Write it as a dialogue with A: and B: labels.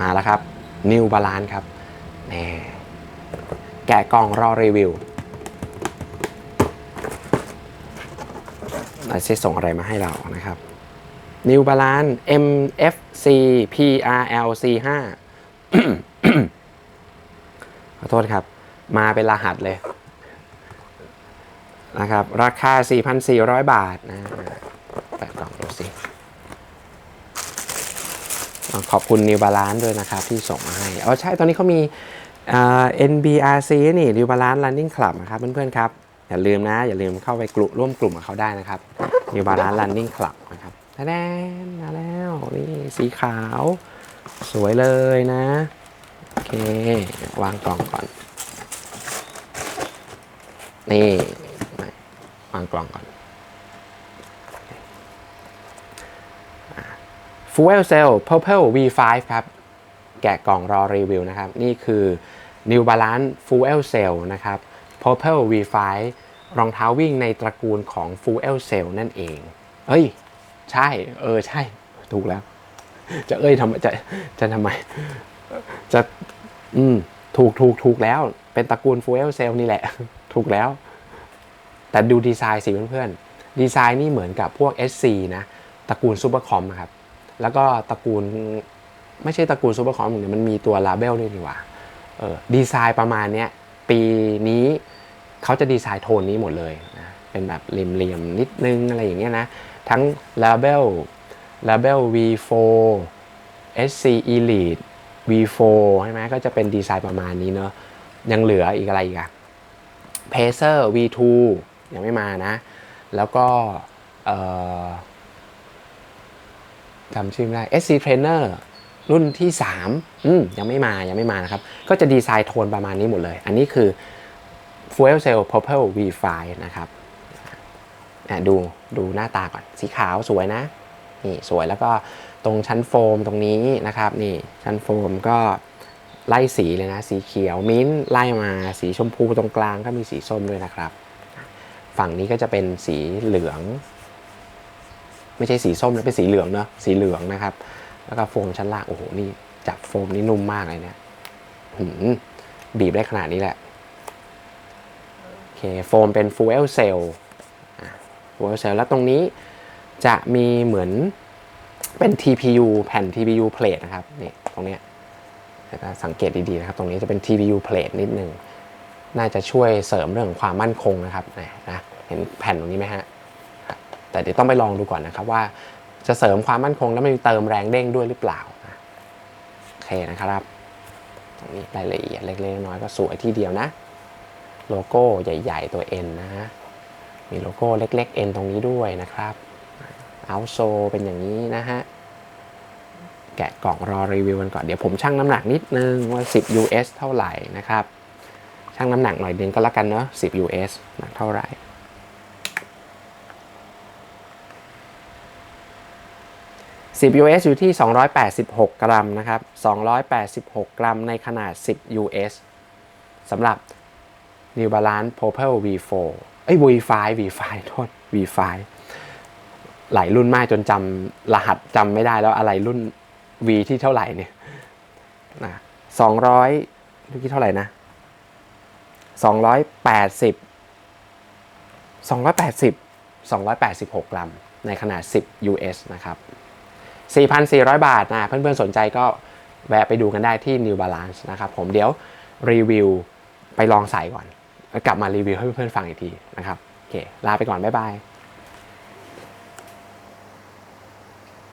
A: มาแล้วครับ New Balance ครับแน่แกะกล่องรอรีวิวอาจจะส่งอะไรมาให้เรานะครับ New Balance MFC PRLC 5ขอโทษครับ มาเป็นรหัสเลยนะครับ ราคา 4,400 บาทนะแปะกล่องดูสิ ขอบคุณ New Balance ด้วยนะครับที่ส่งมาให้อ๋อใช่ตอนนี้เขามี NBRC นี่ New Balance Running Club นะครับเพื่อนๆครับ อย่าลืมนะ อย่าลืมเข้าไปกลุ่มร่วมกลุ่มกับเขาได้นะครับ New Balance Running Club นะครับแดนมาแล้วนี่สีขาว สวยเลยนะ โอเค วางกล่องก่อน นี่ วางกล่องก่อน Fuel Cell Purple V5 ครับ แกะกล่องรอรีวิวนะครับ นี่คือ New Balance Fuel Cell นะครับ Purple V5 รองเท้าวิ่งในตระกูลของ Fuel Cell นั่นเอง เอ้ย ใช่ เออ ใช่ ถูกแล้ว จะเอ้ยทำจะ จะทำไม จะ อืม ถูกถูกถูกแล้ว เป็นตระกูล Fuel Cell นี่แหละ ถูกแล้ว แต่ดูดีไซน์สิเพื่อนๆ ดีไซน์นี่เหมือนกับพวก SC นะ ตระกูลซูเปอร์คอมครับ แล้วก็ตระกูลไม่ใช่ตระกูลซูเปอร์คอมเนี่ยมันมีตัวลาเบลด้วยนี่ว่าเออดีไซน์ประมาณเนี้ยปีนี้เขาจะดีไซน์โทนนี้หมดเลยนะเป็นแบบเหลี่ยมๆนิดนึงอะไรอย่างเงี้ยนะ ทั้งลาเบลลาเบล V4 SC Elite V4 ใช่ไหมก็จะเป็นดีไซน์ประมาณนี้เนอะยังเหลืออีกอะไรอีกอะ Pacer V2 ยังไม่มานะ แล้วก็เอ่อ จำชื่อไม่ได้ SC Trainer รุ่นที่3อืมยังไม่มา ยังไม่มานะครับ ก็จะดีไซน์โทนประมาณนี้หมดเลย อันนี้คือ Fuel Cell Purple V5 นะครับอะดูดูหน้าตาก่อน สีขาวสวยนะ นี่สวยแล้วก็ตรงชั้นโฟมตรงนี้นะครับ นี่ชั้นโฟมก็ไล่สีเลยนะ สีเขียวมิ้นท์ไล่มาสีชมพูตรงกลางก็มีสีส้มด้วยนะครับ ฝั่งนี้ก็จะเป็นสีเหลือง ไม่ใช่สีส้มนะเป็นสีเหลืองเนอะสีเหลืองนะครับ แล้วก็โฟมชั้นล่างโอ้โหนี่จับโฟมนี่นุ่มมากเลยเนี่ยหืมบีบได้ขนาดนี้แหละโอเคโฟมเป็น fuel cell อะ fuel cell แล้วตรงนี้จะมีเหมือนเป็น TPU แผ่น TPU plate นะครับนี่ตรงเนี้ยสังเกตดีๆนะครับ ตรงนี้จะเป็น TPU plate นิดนึง น่าจะช่วยเสริมเรื่องความมั่นคงนะครับนะเห็นแผ่นตรงนี้ไหมฮะ แต่เดี๋ยวต้องไปลองดูก่อนนะครับว่าจะเสริมความมั่นคงแล้วมันมีเติมแรงเด้งด้วยหรือเปล่าโอเคนะครับ ตรงนี้รายละเอียดเล็กๆน้อยๆก็สวยที่เดียวนะ โลโก้ใหญ่ๆตัว N นะ มีโลโก้เล็กๆ N ตรงนี้ด้วยนะครับเอาโซเป็นอย่างนี้นะฮะ แกะกล่องรอรีวิวกันก่อน เดี๋ยวผมชั่งน้ำหนักนิดนึงว่า 10 US เท่าไหร่นะครับ ชั่งน้ำหนักหน่อยนึงก็แล้วกันเนาะ10 US หนักเท่าไหร่ 10 US อยู่ที่ 286 กรัมนะครับ 286 กรัมในขนาด 10 US สำหรับ New Balance Purple V4 เอ้ย V5 V5 โทษ V5 หลายรุ่นมากจนจำรหัสจำไม่ได้แล้วอะไรรุ่น V ที่เท่าไหร่เนี่ยนะ200เมื่อกี้เท่าไหร่นะ 280 280 286 กรัม ในขนาด 10 US นะครับ 4,400 บาทนะเพื่อนๆสนใจก็แวะไปดูกันได้ที่ New Balance นะครับผมเดี๋ยวรีวิวไปลองใส่ก่อน กลับมารีวิวให้เพื่อนๆฟังอีกทีนะครับโอเคลาไปก่อน บ๊ายบาย